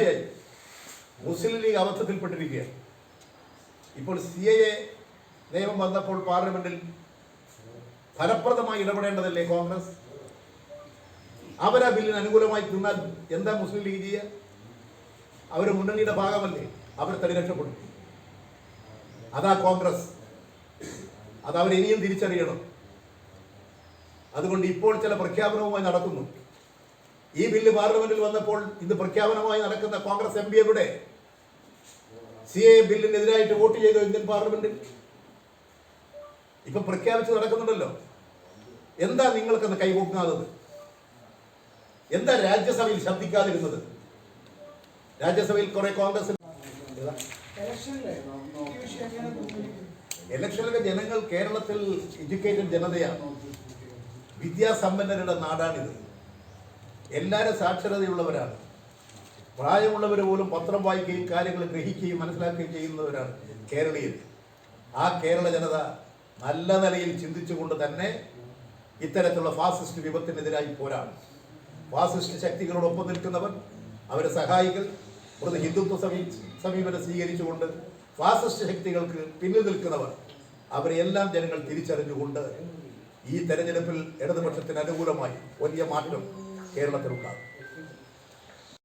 ഒരാഴ്ചയായി മുസ്ലിം ലീഗ് അബദ്ധത്തിൽപ്പെട്ടിരിക്കുകയാണ്. ഇപ്പോൾ C A നിയമം വന്നപ്പോൾ പാർലമെന്റിൽ ഫലപ്രദമായി ഇടപെടേണ്ടതല്ലേ കോൺഗ്രസ്? അവരാ ബില്ലിന് അനുകൂലമായി നിന്നാൽ എന്താ മുസ്ലിം ലീഗ് ചെയ്യുക അവർ മുന്നണിയുടെ ഭാഗമല്ലേ? അവർ തടി രക്ഷപ്പെടും. അതാ കോൺഗ്രസ്. അത് അവരിനിയും തിരിച്ചറിയണം. അതുകൊണ്ട് ഇപ്പോൾ ചില പ്രഖ്യാപനവുമായി നടക്കുന്നു. ഈ ബില്ല് പാർലമെന്റിൽ വന്നപ്പോൾ ഇത് പ്രഖ്യാപനമായി നടക്കുന്ന കോൺഗ്രസ് എം പി എവിടെ സി എ ബില്ലിനെതിരായിട്ട് വോട്ട് ചെയ്തോ ഇന്ത്യൻ പാർലമെന്റിൽ? ഇപ്പൊ പ്രഖ്യാപിച്ചു നടക്കുന്നുണ്ടല്ലോ. എന്താ നിങ്ങൾക്കൊന്ന് കൈപൊക്കാത്തത് എന്താ രാജ്യസഭയിൽ ശബ്ദിക്കാതിരുന്നത്? രാജ്യസഭയിൽ കുറെ കോൺഗ്രസ് ഇലക്ഷനിലെ ജനങ്ങൾ കേരളത്തിൽ എഡ്യൂക്കേറ്റഡ് ജനതയാണ്. വിദ്യാസമ്പന്നരുടെ നാടാണിത്. എല്ലാവരും സാക്ഷരതയുള്ളവരാണ്. പ്രായമുള്ളവർ പോലും പത്രം വായിക്കുകയും കാര്യങ്ങൾ ഗ്രഹിക്കുകയും മനസ്സിലാക്കുകയും ചെയ്യുന്നവരാണ് കേരളീയർ. ആ കേരള ജനത നല്ല നിലയിൽ ചിന്തിച്ചുകൊണ്ട് തന്നെ ഇത്തരത്തിലുള്ള ഫാസിസ്റ്റ് വിപത്തിനെതിരായി പോരാണ് ഫാസിസ്റ്റ് ശക്തികളോടൊപ്പം നിൽക്കുന്നവർ അവരെ സഹായികൾ ഒരു ഹിന്ദുത്വ സമീ സമീപനം സ്വീകരിച്ചുകൊണ്ട് ഫാസിസ്റ്റ് ശക്തികൾക്ക് പിന്നിൽ നിൽക്കുന്നവർ അവരെല്ലാം ജനങ്ങൾ തിരിച്ചറിഞ്ഞുകൊണ്ട് ഈ തെരഞ്ഞെടുപ്പിൽ ഇടതുപക്ഷത്തിന് അനുകൂലമായി വലിയ മാറ്റം കേരളത്തിലുണ്ടാകും.